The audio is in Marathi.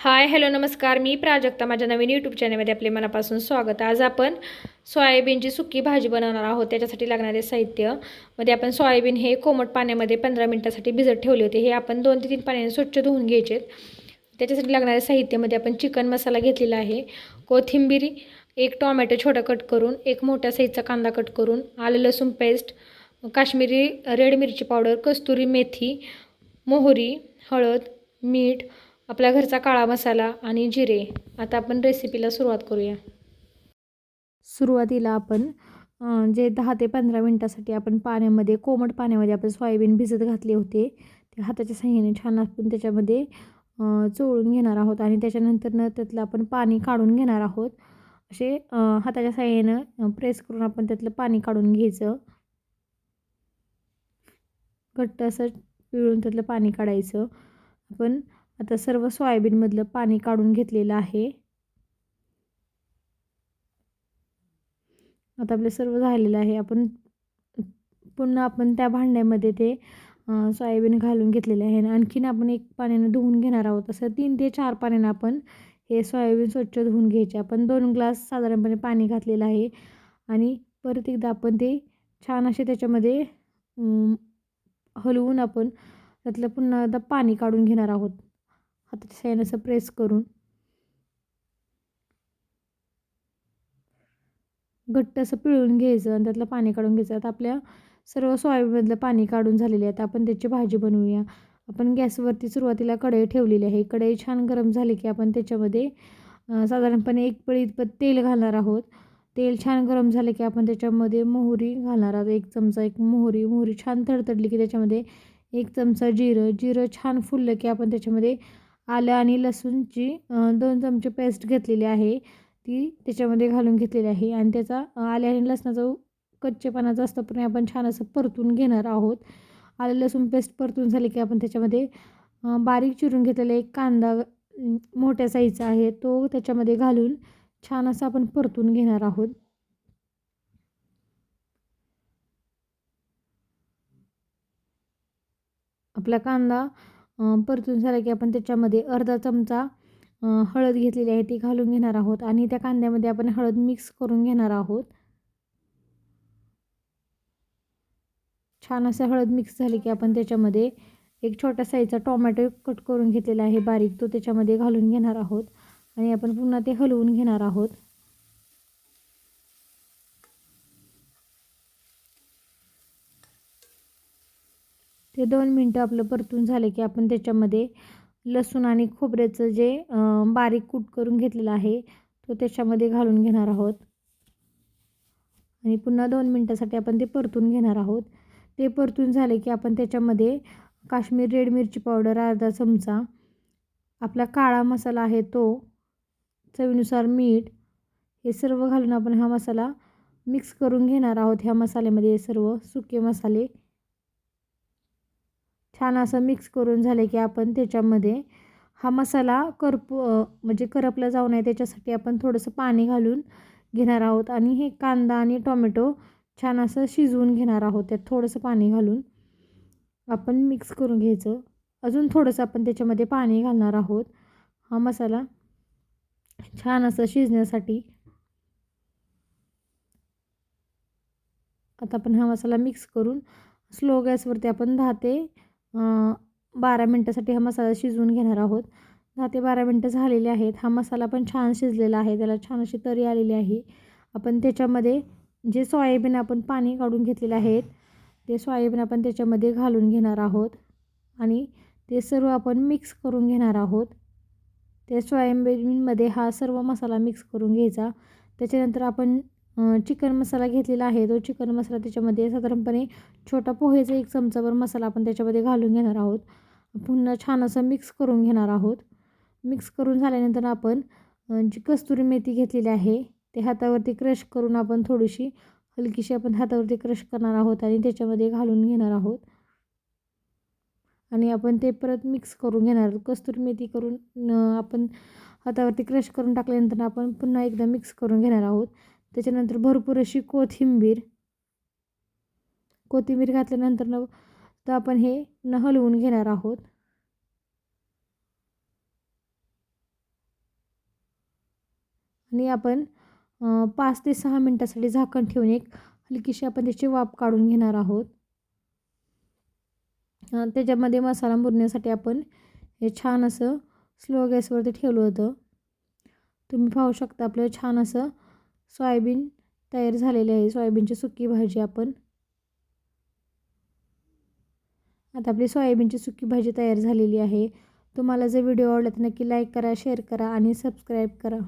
हाय हॅलो नमस्कार. मी प्राजक्ता. माझ्या नवीन यूट्यूब चॅनलमध्ये आपले मनापासून स्वागत आज आपण सोयाबीनची सुकी भाजी बनवणार आहोत. त्याच्यासाठी लागणारे साहित्यमध्ये आपण सोयाबीन हे कोमट पाण्यामध्ये पंधरा मिनटासाठी भिजत ठेवले होते. हे आपण दोन ते तीन पाण्याने स्वच्छ धुवून घ्यायचे त्याच्यासाठी लागणाऱ्या साहित्यामध्ये आपण चिकन मसाला घेतलेला आहे. कोथिंबीर एक टॉमॅटो छोटा कट करून एक मोठ्या साईजचा कांदा कट करून आलं लसूण पेस्ट काश्मीरी रेड मिरची पावडर कस्तुरी मेथी मोहरी हळद मीठ आपल्या घरचा काळा मसाला आणि जिरे. आता आपण रेसिपीला सुरुवात करूया. सुरुवातीला आपण जे दहा ते पंधरा मिनटासाठी आपण पाण्यामध्ये कोमट पाण्यामध्ये आपण सोयाबीन भिजत घातले होते ते हाताच्या साह्याने छान आपण त्याच्यामध्ये चोळून घेणार आहोत आणि त्याच्यानंतरनं त्यातलं आपण पाणी काढून घेणार आहोत. असे हाताच्या साह्यानं प्रेस करून आपण त्यातलं पाणी काढून घ्यायचं. घट्ट असं पिळून त्यातलं पाणी काढायचं. आपण आता सर्व सोयाबीनमधलं पाणी काढून घेतलेलं आहे. आता आपलं सर्व झालेलं आहे. आपण पुन्हा आपण त्या भांड्यामध्ये ते सोयाबीन घालून घेतलेले आहे. आणि आणखीन आपण एक पाण्यानं धुवून घेणार आहोत. असं तीन ते चार पाण्यानं आपण हे सोयाबीन स्वच्छ धुवून घ्यायचे. आपण दोन ग्लास साधारणपणे पाणी घातलेलं आहे. आणि परत एकदा आपण ते छान असे त्याच्यामध्ये हलवून आपण त्यातलं पुन्हा एकदा पाणी काढून घेणार आहोत. हाताच्या साह्यानं असं प्रेस करून. घट्ट असं पिळून घ्यायचं आणि त्यातलं पाणी काढून घ्यायचं. आता आपल्या सर्व सोयाबीनमधलं पाणी काढून झालेले आहे. आता आपण त्याची भाजी बनवूया. आपण गॅसवरती सुरुवातीला कढई ठेवलेली आहे. कढई छान गरम झाली की आपण त्याच्यामध्ये साधारणपणे एक पळी इतपत तेल घालणार आहोत. तेल छान गरम झालं की आपण त्याच्यामध्ये मोहरी घालणार आहोत. एक चमचा एक मोहरी. मोहरी छान तडतडली की त्याच्यामध्ये एक चमचा जिरं. जिरं छान फुललं की आपण त्याच्यामध्ये आलं आणि लसूणची दोन चमचे पेस्ट घेतलेली आहे. ती त्याच्यामध्ये घालून घेतलेली आहे आणि त्याचा आले आल्या आणि लसणाचा कच्चेपणा जास्त पण आपण छान असं परतून घेणार आहोत. आलं लसूण पेस्ट परतून झाली की आपण त्याच्यामध्ये बारीक चिरून घेतलेला एक कांदा मोठ्या साईजचा आहे. तो त्याच्यामध्ये घालून छान असं आपण परतून घेणार आहोत. आपला कांदा परतून झाला की आपण त्याच्यामध्ये अर्धा चमचा हळद घेतलेली आहे ती घालून घेणार आहोत आणि त्या कांद्यामध्ये आपण हळद मिक्स करून घेणार आहोत. छान असं हळद मिक्स झाली की आपण त्याच्यामध्ये एक छोटा साईजचा टोमॅटो कट करून घेतलेला आहे बारीक तो त्याच्यामध्ये घालून घेणार आहोत आणि आपण पुन्हा ते हलवून घेणार आहोत. ते दोन मिनटं आपलं परतून झालं की आपण त्याच्यामध्ये लसूण आणि खोबऱ्याचं जे बारीक कूट करून घेतलेला आहे तो त्याच्यामध्ये घालून घेणार आहोत. आणि पुन्हा दोन मिनटासाठी आपण ते परतून घेणार आहोत. ते परतून झाले की आपण त्याच्यामध्ये काश्मीर रेड मिरची पावडर अर्धा चमचा आपला काळा मसाला आहे तो चवीनुसार मीठ हे सर्व घालून आपण हा मसाला मिक्स करून घेणार आहोत. ह्या मसाल्यामध्ये सर्व सुके मसाले छान असं मिक्स करून झालं की आपण त्याच्यामध्ये हा मसाला करपू म्हणजे करपला जाऊ नये त्याच्यासाठी आपण थोडंसं पाणी घालून घेणार आहोत. आणि हे कांदा आणि टोमॅटो छान असं शिजवून घेणार आहोत. त्यात थोडंसं पाणी घालून आपण मिक्स करून घ्यायचं. अजून थोडंसं आपण त्याच्यामध्ये पाणी घालणार आहोत. हा मसाला छान असं शिजण्यासाठी. आता आपण हा मसाला मिक्स करून स्लो गॅसवरती आपण दहा ते बारा मिनटासाठी हा मसाला शिजवून घेणार आहोत. दहा ते बारा मिनटं झालेले आहेत. हा मसाला पण छान शिजलेला आहे. त्याला छान अशी तरी आलेली आहे. आपण त्याच्यामध्ये जे सोयाबीन आपण पाणी काढून घेतलेले आहेत ते सोयाबीन आपण त्याच्यामध्ये घालून घेणार आहोत. आणि ते सर्व आपण मिक्स करून घेणार आहोत. ते सोयाबीनमध्ये हा सर्व मसाला मिक्स करून घ्यायचा. त्याच्यानंतर आपण चिकन मसाला घेतलेला आहे. तो चिकन मसाला त्याच्यामध्ये साधारणपणे छोटा पोहेचा एक चमचाभर मसाला आपण त्याच्यामध्ये घालून घेणार आहोत. पुन्हा छान असं मिक्स करून घेणार आहोत. मिक्स करून झाल्यानंतर आपण जी कस्तुरी मेथी घेतलेली आहे ते हातावरती क्रश करून आपण थोडीशी हलकीशी आपण हातावरती क्रश करणार आहोत आणि त्याच्यामध्ये घालून घेणार आहोत. आणि आपण ते परत मिक्स करून घेणार आहोत. कस्तुरी मेथी करून आपण हातावरती क्रश करून टाकल्यानंतर आपण पुन्हा एकदा मिक्स करून घेणार आहोत. त्याच्यानंतर भरपूर अशी कोथिंबीर. कोथिंबीर घातल्यानंतर न तर आपण हे न हलवून घेणार आहोत. आणि आपण पाच ते सहा मिनटासाठी झाकण ठेवून एक हलकीशी आपण त्याची वाफ काढून घेणार आहोत. त्याच्यामध्ये मसाला मुरण्यासाठी आपण हे छान असं स्लो गॅसवरती ठेवलं होतं. तुम्ही पाहू शकता आपलं छान असं सोयाबीन तयार झालेले आहे. सोयाबीनची सुकी भाजी आपण आता आपली सोयाबीनची सुकी भाजी तयार झालेली आहे. तुम्हाला जर व्हिडिओ आवडला तर नक्की लाईक करा शेअर करा आणि सबस्क्राईब करा.